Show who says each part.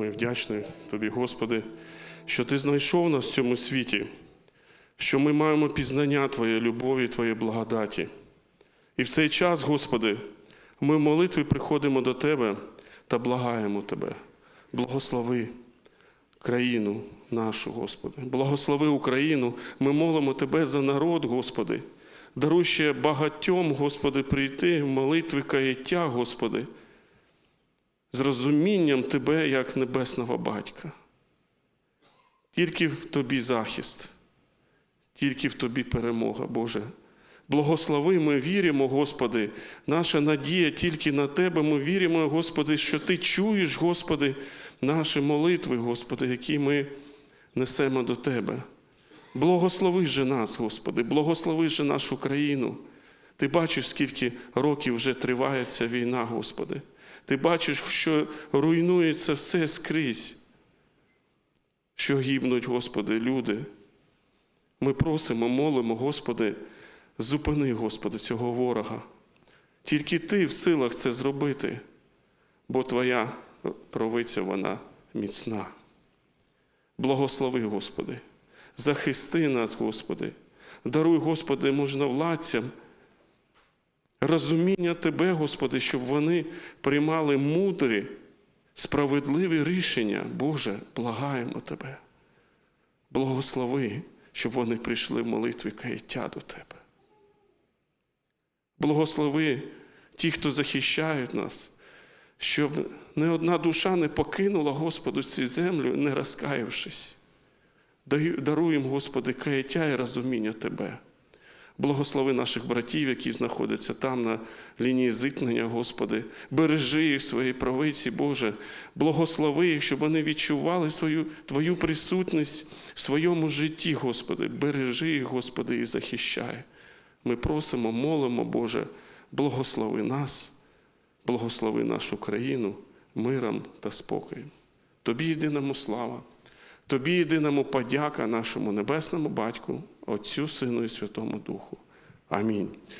Speaker 1: Ми вдячні Тобі, Господи, що Ти знайшов нас в цьому світі, що ми маємо пізнання Твоєї любові, Твоєї благодаті. І в цей час, Господи, ми в молитві приходимо до Тебе та благаємо Тебе. Благослови країну нашу, Господи. Благослови Україну. Ми молимо Тебе за народ, Господи. Даруй ще багатьом, Господи, прийти в молитви каяття, Господи, з розумінням Тебе як небесного батька. Тільки в Тобі захист, тільки в Тобі перемога, Боже. Благослови, ми віримо, Господи, наша надія тільки на Тебе. Ми віримо, Господи, що Ти чуєш, Господи, наші молитви, Господи, які ми несемо до Тебе. Благослови же нас, Господи, благослови же нашу країну. Ти бачиш, скільки років вже триває ця війна, Господи. Ти бачиш, що руйнується все скрізь, що гибнуть, Господи, люди. Ми просимо, молимо, Господи, зупини, Господи, цього ворога. Тільки Ти в силах це зробити, бо Твоя провиця вона міцна. Благослови, Господи, захисти нас, Господи, даруй, Господи, можновладцям, розуміння Тебе, Господи, щоб вони приймали мудрі, справедливі рішення. Боже, благаємо Тебе. Благослови, щоб вони прийшли в молитві каяття до Тебе. Благослови ті, хто захищають нас, щоб не одна душа не покинула Господу цю землю, не розкаявшись. Даруємо, Господи, каяття і розуміння Тебе. Благослови наших братів, які знаходяться там на лінії зіткнення, Господи. Бережи їх в своїй правиці, Боже. Благослови їх, щоб вони відчували свою Твою присутність в своєму житті, Господи. Бережи їх, Господи, і захищай. Ми просимо, молимо, Боже, благослови нас, благослови нашу країну миром та спокоєм. Тобі єдиному слава, Тобі єдиному подяка нашому небесному Батьку, Отцю, Сину і Святому Духу. Амінь.